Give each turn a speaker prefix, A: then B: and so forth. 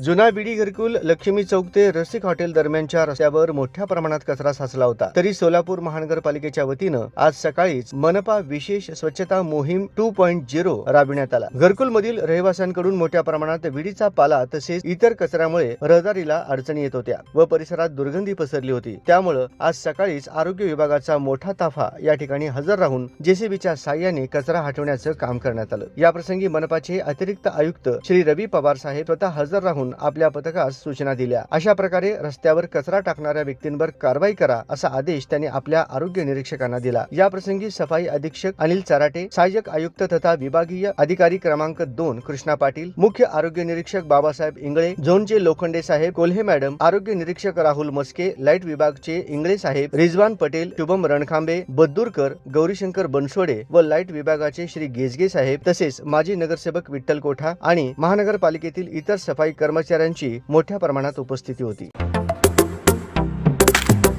A: जुना बिडी घरकुल लक्ष्मी चौक ते रसिक हॉटेल दरम्यानच्या रस्त्यावर मोठ्या प्रमाणात कचरा साचला होता. तरी सोलापूर महानगरपालिकेच्या वतीनं आज सकाळीच मनपा विशेष स्वच्छता मोहीम टू पॉईंट झिरो राबविण्यात आला. घरकुल मधील रहिवाशांकडून मोठ्या प्रमाणात विडीचा पाला तसेच इतर कचऱ्यामुळे रहदारीला अडचणी येत होत्या व परिसरात दुर्गंधी पसरली होती. त्यामुळं आज सकाळीच आरोग्य विभागाचा मोठा ताफा या ठिकाणी हजर राहून जेसीबीच्या साह्याने कचरा हटवण्याचं काम करण्यात आलं. याप्रसंगी मनपाचे अतिरिक्त आयुक्त श्री रवी पवार साहेब स्वतः हजर राहून आपल्या पथकास सूचना दिल्या. अशा प्रकारे रस्त्यावर कचरा टाकणाऱ्या व्यक्तींवर कारवाई करा असा आदेश त्यांनी आपल्या आरोग्य निरीक्षकांना दिला. या प्रसंगी सफाई अधीक्षक अनिल चराटे सहाय्यक आयुक्त तथा विभागीय अधिकारी क्रमांक दोन कृष्णा पाटील मुख्य आरोग्य निरीक्षक बाबासाहेब इंगळे झोनचे लोखंडे साहेब कोल्हे मॅडम आरोग्य निरीक्षक राहुल मस्के लाइट विभागचे इंगळे साहेब रिजवान पटेल शुभम रणखांबे बद्दूरकर गौरीशंकर बनसोडे व लाइट विभागाचे श्री गेजगे साहेब तसेच माजी नगरसेवक विठ्ठल कोठा आणि महानगरपालिकेतील इतर सफाई कर्मचाऱ्यांची मोठ्या प्रमाणात उपस्थिती होती.